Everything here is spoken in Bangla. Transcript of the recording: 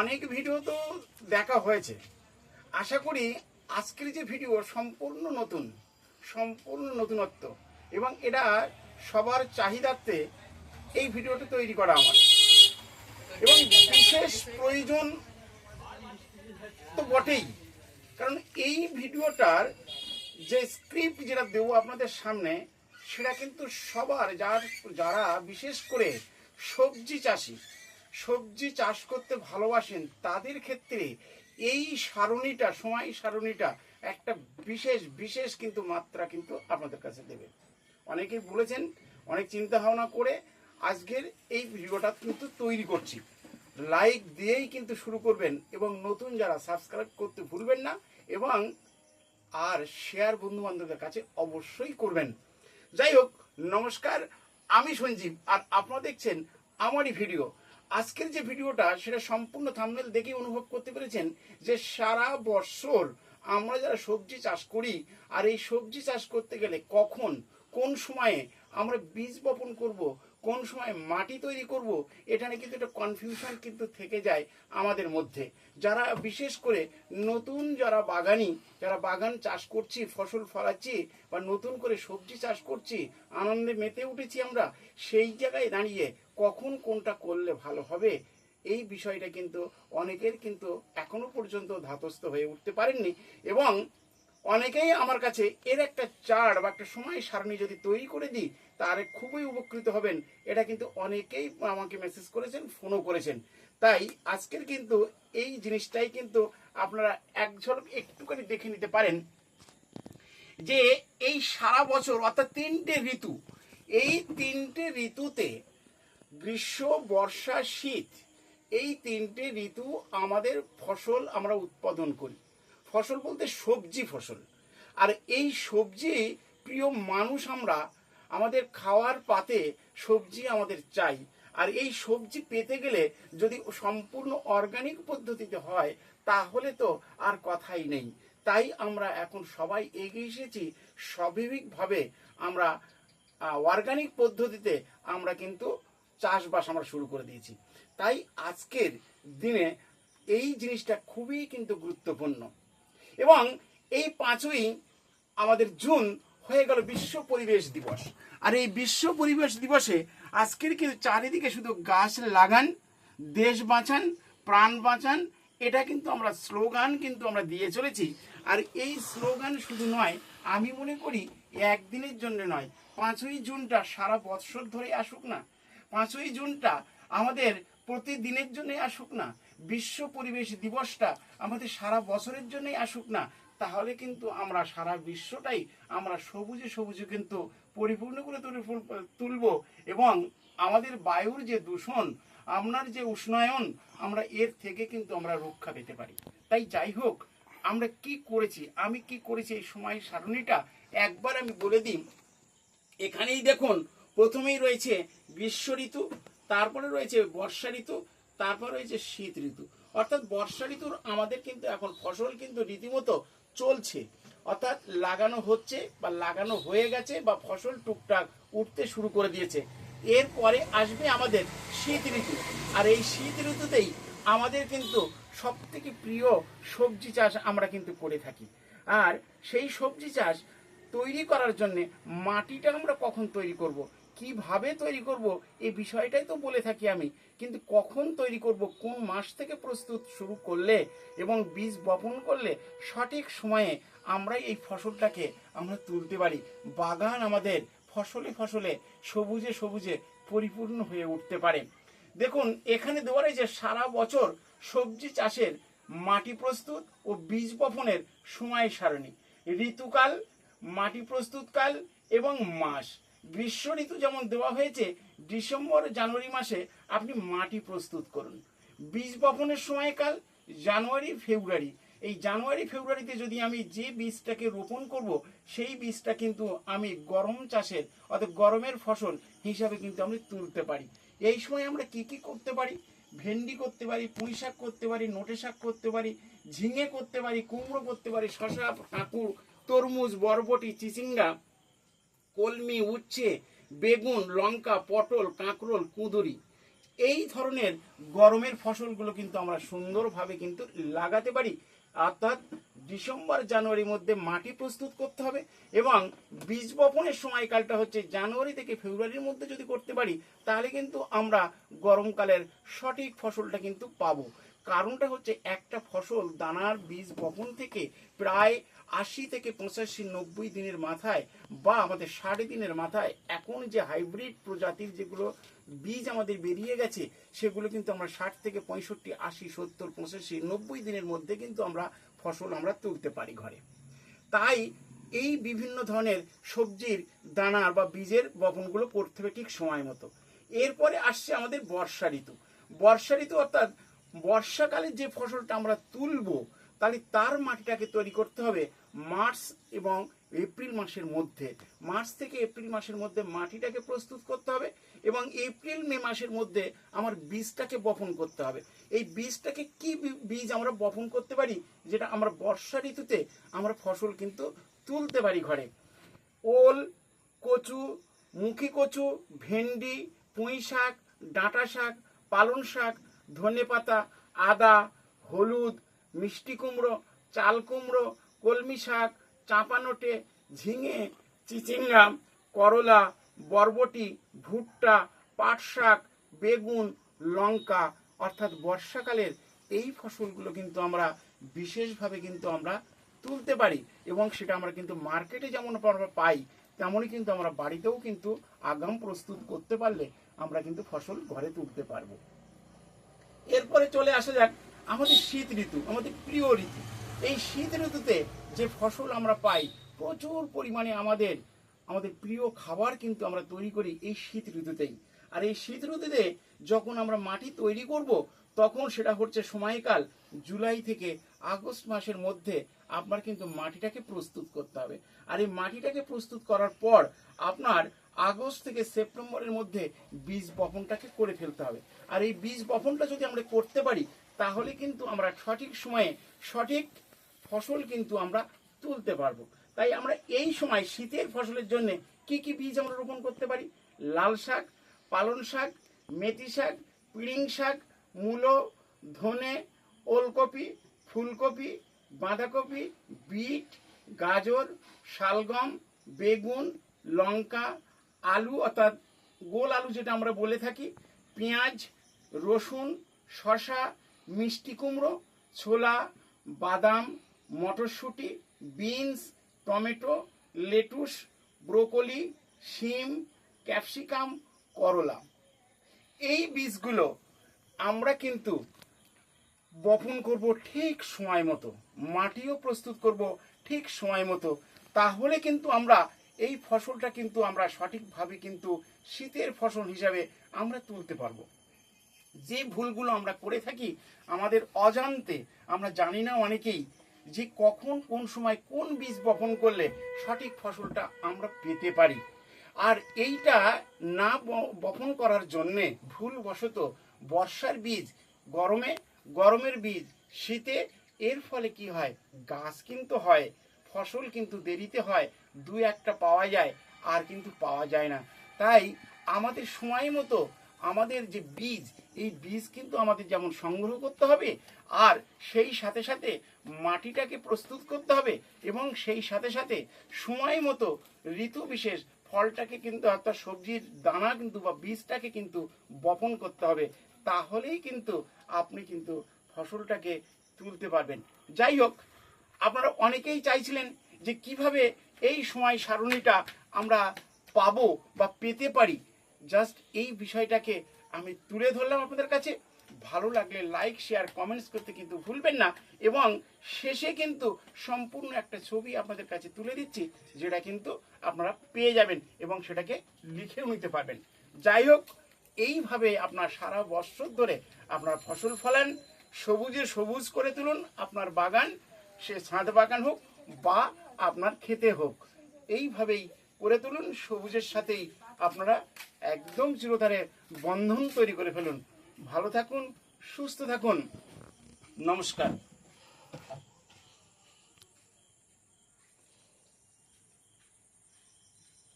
অনেক ভিডিও তো দেখা হয়েছে। আশা করি আজকের যে ভিডিও সম্পূর্ণ নতুন, সম্পূর্ণ নতুনত্ব এবং এটা সবার চাহিদার্থে এই ভিডিওটা তৈরি করা আমার। এবং বিশেষ প্রয়োজন তো বটেই, কারণ এই ভিডিওটার যে স্ক্রিপ্ট যেটা দেবো আপনাদের সামনে, সেটা কিন্তু সবার, যার, যারা বিশেষ করে সবজি চাষি সবজি চাষ করতে ভালোবাসেন, তাদের ক্ষেত্রে এই সারণীটা সময় সারণীটা একটা বিশেষ বিশেষ কিন্তু মাত্রা কিন্তু আপনাদের কাছে দেবে। অনেকেই বলেছেন, অনেক চিন্তা ভাবনা করে আজকের এই ভিডিওটা কিন্তু তৈরি করছি। লাইক দিয়েই কিন্তু শুরু করবেন এবং নতুন যারা সাবস্ক্রাইব করতে ভুলবেন না এবং আর শেয়ার বন্ধু বান্ধবদের কাছে অবশ্যই করবেন। যাই হোক, নমস্কার, আমি সঞ্জীব, আর আপনারা দেখছেন আমারই ভিডিও। আজকের যে ভিডিওটা, সেটা সম্পূর্ণ থামনেল দেখেই অনুভব করতে পেরেছেন যে সারা বছর আমরা যারা সবজি চাষ করি, আর এই সবজি চাষ করতে গেলে কখন, কোন সময়ে আমরা বীজ বপন করব, কোন সময় মাটি তৈরি করব, এটা নিয়ে কিন্তু একটা কনফিউশন কিন্তু থেকে যায় আমাদের মধ্যে। যারা বিশেষ করে নতুন যারা বাগানি, যারা বাগান চাষ করছি, ফসল ফলাচ্ছি বা নতুন করে সবজি চাষ করছি, আনন্দে মেতে উঠেছি আমরা, সেই জায়গায় দাঁড়িয়ে কখন কোনটা করলে ভালো হবে, এই বিষয়টা কিন্তু অনেকের কিন্তু এখনও পর্যন্ত ধাতস্থ হয়ে উঠতে পারেননি এবং অনেকেই আমার কাছে এর একটা চার্ট বা একটা সময় সারণী যদি তৈরি করে দিই, তাহলে খুবই উপকৃত হবেন। এটা কিন্তু অনেকেই আমাকে মেসেজ করেছেন ফোনও করেছেন। তাই আজকের কিন্তু এই জিনিসটাই কিন্তু আপনারা এক ঝলক একটুখানি দেখে নিতে পারেন যে এই সারা বছর অর্থাৎ তিনটে ঋতু, এই তিনটে ঋতুতে গ্রীষ্ম, বর্ষা, শীত, এই তিনটে ঋতু আমাদের ফসল আমরা উৎপাদন করি। ফসল বলতে সবজি ফসল। আর এই সবজি প্রিয় মানুষ আমরা, আমাদের খাওয়ার পাতে সবজি আমাদের চাই। আর এই সবজি পেতে গেলে যদি সম্পূর্ণ অর্গানিক পদ্ধতিতে হয়, তাহলে তো আর কথাই নেই। তাই আমরা এখন সবাই এগিয়ে এসেছি। স্বাভাবিকভাবে আমরা অর্গানিক পদ্ধতিতে আমরা কিন্তু চাষবাস আমরা শুরু করে দিয়েছি। তাই আজকের দিনে এই জিনিসটা খুবই কিন্তু গুরুত্বপূর্ণ। এবং এই পাঁচই আমাদের জুন হয়ে গেল বিশ্ব পরিবেশ দিবস। আর এই বিশ্ব পরিবেশ দিবসে আজকের কিন্তু চারিদিকে শুধু গাছ লাগান, দেশ বাঁচান, প্রাণ বাঁচান, এটা কিন্তু আমরা স্লোগান কিন্তু আমরা দিয়ে চলেছি। আর এই স্লোগান শুধু নয়, আমি মনে করি একদিনের জন্য নয়, পাঁচই জুনটা সারা বৎসর ধরে আসুক না পাঁচই জুনটা আমাদের প্রতিদিনের জন্য আসুক না, বিশ্ব পরিবেশ দিবসটা আমাদের সারা বছরের জন্যই আসুক না, তাহলে কিন্তু আমরা সারা বিশ্বটাই আমরা সবুজে সবুজে কিন্তু পরিপূর্ণ করে তুলে তুলব এবং আমাদের বায়ুর যে দূষণ, আপনার যে উষ্ণায়ন, আমরা এর থেকে কিন্তু আমরা রক্ষা পেতে পারি। তাই যাই হোক, আমরা কি করেছি, আমি কি করেছি এই সময় সারণীটা একবার আমি বলে দিই। এখানেই দেখুন প্রথমেই রয়েছে গ্রীষ্ম ঋতু, তারপরে রয়েছে বর্ষা ঋতু, তারপর রয়েছে শীত ঋতু। অর্থাৎ বর্ষা ঋতুর আমাদের কিন্তু এখন ফসল কিন্তু রীতিমতো চলছে। অর্থাৎ লাগানো হচ্ছে বা লাগানো হয়ে গেছে বা ফসল টুকটাক উঠতে শুরু করে দিয়েছে। এরপরে আসবে আমাদের শীত ঋতু। আর এই শীত ঋতুতেই আমাদের কিন্তু সব থেকে প্রিয় সবজি চাষ আমরা কিন্তু করে থাকি। আর সেই সবজি চাষ তৈরি করার জন্যে মাটিটা আমরা কখন তৈরি করব। কীভাবে তৈরি করব, এই বিষয়টাই তো বলে থাকি আমি। কিন্তু কখন তৈরি করব, কোন মাস থেকে প্রস্তুত শুরু করলে এবং বীজ বপন করলে সঠিক সময়ে আমরা এই ফসলটাকে আমরা তুলতে পারি? বাগান আমাদের ফসলে ফসলে সবুজে সবুজে পরিপূর্ণ হয়ে উঠতে পারে। দেখুন, এখানে দেওয়া রয়েছে সারা বছর সবজি চাষের মাটি প্রস্তুত ও বীজ বপনের সময় সারণী। ঋতুকাল, মাটি প্রস্তুতকাল এবং মাস। গ্রীষ্ম ঋতু যেমন দেওয়া হয়েছে, ডিসেম্বর, জানুয়ারি মাসে আপনি মাটি প্রস্তুত করুন। বীজ বপনের সময়কাল জানুয়ারি, ফেব্রুয়ারি। এই জানুয়ারি, ফেব্রুয়ারিতে যদি আমি যে বীজটাকে রোপণ করব, সেই বীজটা কিন্তু আমি গরম চাষের অর্থাৎ গরমের ফসল হিসাবে কিন্তু আমি তুলতে পারি। এই সময় আমরা কি কি করতে পারি? ভেন্ডি করতে পারি, পুঁই শাক করতে পারি, নোটে শাক করতে পারি, ঝিঙে করতে পারি, কুমড়ো করতে পারি শশা কাঁকুর তরমুজ, বরবটি, চিচিঙ্গা কলমি, উচ্ছে, বেগুন, লঙ্কা, পটল, কাঁকরোল, কুঁদরি এই ধরনের গরমের ফসলগুলো কিন্তু আমরা সুন্দরভাবে কিন্তু লাগাতে পারি। অর্থাৎ ডিসেম্বর, জানুয়ারির মধ্যে মাটি প্রস্তুত করতে হবে এবং বীজ বপনের সময়কালটা হচ্ছে জানুয়ারি থেকে ফেব্রুয়ারির মধ্যে যদি করতে পারি, তাহলে কিন্তু আমরা গরমকালের সঠিক ফসলটা কিন্তু পাবো। কারণটা হচ্ছে একটা ফসল দানার বীজ বপন থেকে প্রায় আশি থেকে পঁচাশি নব্বই দিনের মাথায় বা আমাদের ষাট দিনের মাথায় এখন যে হাইব্রিড প্রজাতির যেগুলো বীজ আমাদের বেরিয়ে গেছে, সেগুলো কিন্তু আমরা ষাট থেকে পঁয়ষট্টি, আশি, সত্তর, পঁচাশি, নব্বই দিনের মধ্যে কিন্তু আমরা ফসল আমরা তুলতে পারি ঘরে। তাই এই বিভিন্ন ধরনের সবজির দানার বা বীজের বপনগুলো করতে হবে ঠিক সময় মতো। এরপরে আসছে আমাদের বর্ষা ঋতু। বর্ষা ঋতু অর্থাৎ বর্ষাকালে যে ফসলটা আমরা তুলবো, তাহলে তার মাটিটাকে তৈরি করতে হবে মার্চ এবং এপ্রিল মাসের মধ্যে। মার্চ থেকে এপ্রিল মাসের মধ্যে মাটিটাকে প্রস্তুত করতে হবে এবং এপ্রিল, মে মাসের মধ্যে আমার বীজটাকে বপন করতে হবে। এই বীজটাকে কি বীজ আমরা বপন করতে পারি? যেটা আমরা বর্ষা ঋতুতে আমরা ফসল কিন্তু তুলতে পারি ঘরে। ওল, কচু, মুখী কচু, ভেন্ডি, পুঁই শাক, ডাঁটা শাক, পালং শাক ধনেপাতা আদা, হলুদ, মিষ্টি কুমড়ো, চাল কুমড়ো, কলমি শাক চাঁপানোটে ঝিঙে, চিচিঙ্গাম, করলা, বরবটি, ভুট্টা পাট শাক বেগুন, লঙ্কা, অর্থাৎ বর্ষাকালের এই ফসলগুলো কিন্তু আমরা বিশেষভাবে কিন্তু আমরা তুলতে পারি এবং সেটা আমরা কিন্তু মার্কেটে যেমন আমরা পাই, তেমনই কিন্তু আমরা বাড়িতেও কিন্তু আগাম প্রস্তুত করতে পারলে আমরা কিন্তু ফসল ঘরে তুলতে পারব। এরপরে চলে আসা যাক আমাদের শীত ঋতু, আমাদের প্রিয় ঋতু। এই শীত ঋতুতে যে ফসল আমরা পাই, প্রচুর পরিমাণে আমাদের আমাদের প্রিয় খাবার কিন্তু আমরা তৈরি করি এই শীত ঋতুতেই। আর এই শীত ঋতুতে যখন আমরা মাটি তৈরি করব, তখন সেটা হচ্ছে সময়কাল। জুলাই থেকে আগস্ট মাসের মধ্যে আপনার কিন্তু মাটিটাকে প্রস্তুত করতে হবে। আর এই মাটিটাকে প্রস্তুত করার পর আপনার আগস্ট থেকে সেপ্টেম্বরের মধ্যে বীজ বপনটাকে করে ফেলতে হবে। আর এই বীজ বপনটা যদি আমরা করতে পারি, তাহলে কিন্তু আমরা সঠিক সময়ে সঠিক ফসল কিন্তু আমরা তুলতে পারব। তাই আমরা এই সময় শীতের ফসলের জন্য কি কি বীজ আমরা রোপণ করতে পারি? লাল শাক পালং শাক, মেথি শাক, পিড়িং শাক, মূলো, ধনে, ওলকপি, ফুলকপি, বাঁধাকপি, বিট, গাজর, শালগম, বেগুন, লঙ্কা আলু, অর্থাৎ গোল আলু যেটা আমরা বলে থাকি, পেঁয়াজ, রসুন, শসা, মিষ্টি কুমড়ো, ছোলা, বাদাম, মটরশুঁটি, বিনস, টমেটো, লেটুস, ব্রোকলি, শিম, ক্যাপসিকাম, করলা। এই বীজগুলো আমরা কিন্তু বপন করব ঠিক সময় মতো, মাটিও প্রস্তুত করব ঠিক সময় মতো, তাহলে কিন্তু আমরা এই ফসলটা কিন্তু আমরা সঠিকভাবে কিন্তু শীতের ফসল হিসাবে আমরা তুলতে পারব। যে ভুলগুলো আমরা করে থাকি, আমাদের অজান্তে, আমরা জানি না অনেকেই যে কখন, কোন সময়, কোন বীজ বপন করলে সঠিক ফসলটা আমরা পেতে পারি। আর এইটা না বপন করার জন্যে ভুলবশত বর্ষার বীজ, গরমে, গরমের বীজ, শীতে, এর ফলে কি হয়? গাছ কিন্তু হয় ফসল কিন্তু দেরিতে হয়, দু একটা পাওয়া যায়, আর কিন্তু পাওয়া যায় না। তাই আমাদের সময় মতো আমাদের যে বীজ, এই বীজ কিন্তু আমাদের যেমন সংগ্রহ করতে হবে, আর সেই সাথে সাথে মাটিটাকে প্রস্তুত করতে হবে, এবং সেই সাথে সাথে সময় মতো ঋতু বিশেষ ফলটাকে কিন্তু অর্থাৎ সবজির দানা কিন্তু বা বীজটাকে কিন্তু বপন করতে হবে। তাহলেই কিন্তু আপনি কিন্তু ফসলটাকে তুলতে পারবেন। যাই হোক আপনারা অনেকেই চাইছিলেন যে কীভাবে এই সময় সারণীটা আমরা পাবো বা পেতে পারি। জাস্ট এই বিষয়টাকে আমি তুলে ধরলাম আপনাদের কাছে। ভালো লাগলে লাইক শেয়ার কমেন্টস করতে কিন্তু ভুলবেন না এবং শেষে কিন্তু সম্পূর্ণ একটা ছবি আপনাদের কাছে তুলে দিচ্ছি, যেটা কিন্তু আপনারা পেয়ে যাবেন এবং সেটাকে লিখেও নিতে পারবেন। যাই হোক, এইভাবে আপনার সারা বছর ধরে আপনার ফসল ফলান, সবুজে সবুজ করে তুলুন, আপনার বাগান সে ছাদ বাগান হোক বা আপনার খেতে হোক, এইভাবেই করে তুলুন, সবুজের সাথেই আপনারা একদম চিরধারে বন্ধন তৈরি করে ফেলুন। ভালো থাকুন, সুস্থ থাকুন। নমস্কার।